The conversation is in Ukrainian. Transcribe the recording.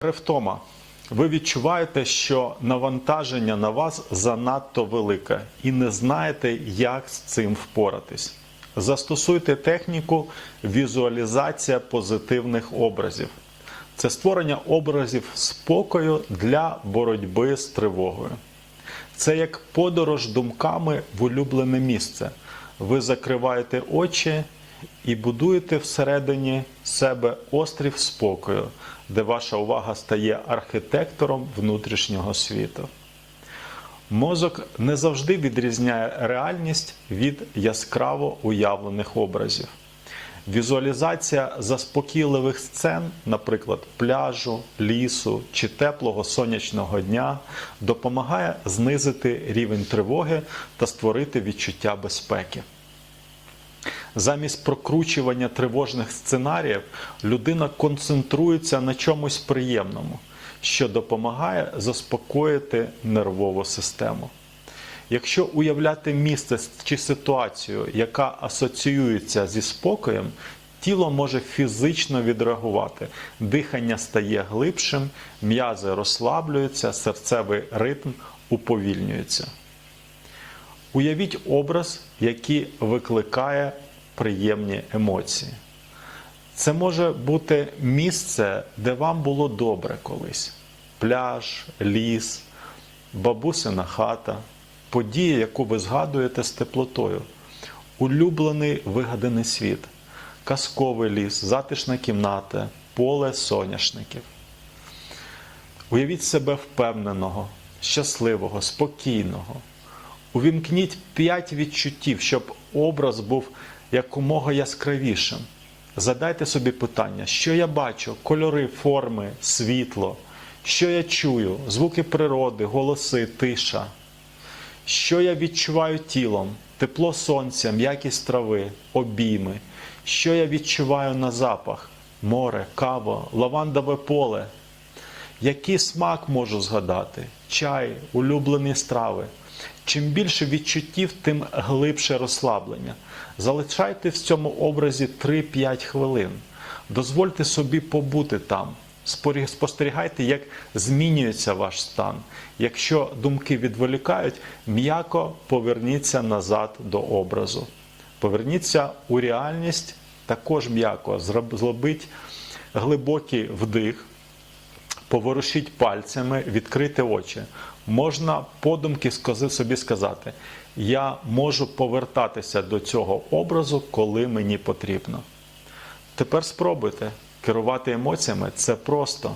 Ревтома. Ви відчуваєте, що навантаження на вас занадто велике і не знаєте, як з цим впоратись. Застосуйте техніку візуалізація позитивних образів. Це створення образів спокою для боротьби з тривогою. Це як подорож думками в улюблене місце. Ви закриваєте очі і будуєте всередині себе острів спокою, де ваша увага стає архітектором внутрішнього світу. Мозок не завжди відрізняє реальність від яскраво уявлених образів. Візуалізація заспокійливих сцен, наприклад, пляжу, лісу чи теплого сонячного дня, допомагає знизити рівень тривоги та створити відчуття безпеки. Замість прокручування тривожних сценаріїв людина концентрується на чомусь приємному, що допомагає заспокоїти нервову систему. Якщо уявляти місце чи ситуацію, яка асоціюється зі спокоєм, тіло може фізично відреагувати, дихання стає глибшим, м'язи розслаблюються, серцевий ритм уповільнюється. Уявіть образ, який викликає приємні емоції. Це може бути місце, де вам було добре колись: пляж, ліс, бабусина хата, подія, яку ви згадуєте з теплотою, улюблений вигаданий світ, казковий ліс, затишна кімната, поле соняшників. Уявіть себе впевненого, щасливого, спокійного. Увімкніть п'ять відчуттів, щоб образ був якомога яскравішим. Задайте собі питання, що я бачу, кольори, форми, світло, що я чую, звуки природи, голоси, тиша, що я відчуваю тілом, тепло сонця, м'якість трави, обійми, що я відчуваю на запах, море, кава, лавандове поле. Який смак можу згадати? Чай, улюблені страви. Чим більше відчуттів, тим глибше розслаблення. Залишайте в цьому образі 3-5 хвилин. Дозвольте собі побути там. Спостерігайте, як змінюється ваш стан. Якщо думки відволікають, м'яко поверніться назад до образу. Поверніться у реальність також м'яко. Зроб- Зробіть глибокий вдих. Поворушіть пальцями, відкрити очі. Можна подумки собі сказати: я можу повертатися до цього образу, коли мені потрібно. Тепер спробуйте керувати емоціями це просто.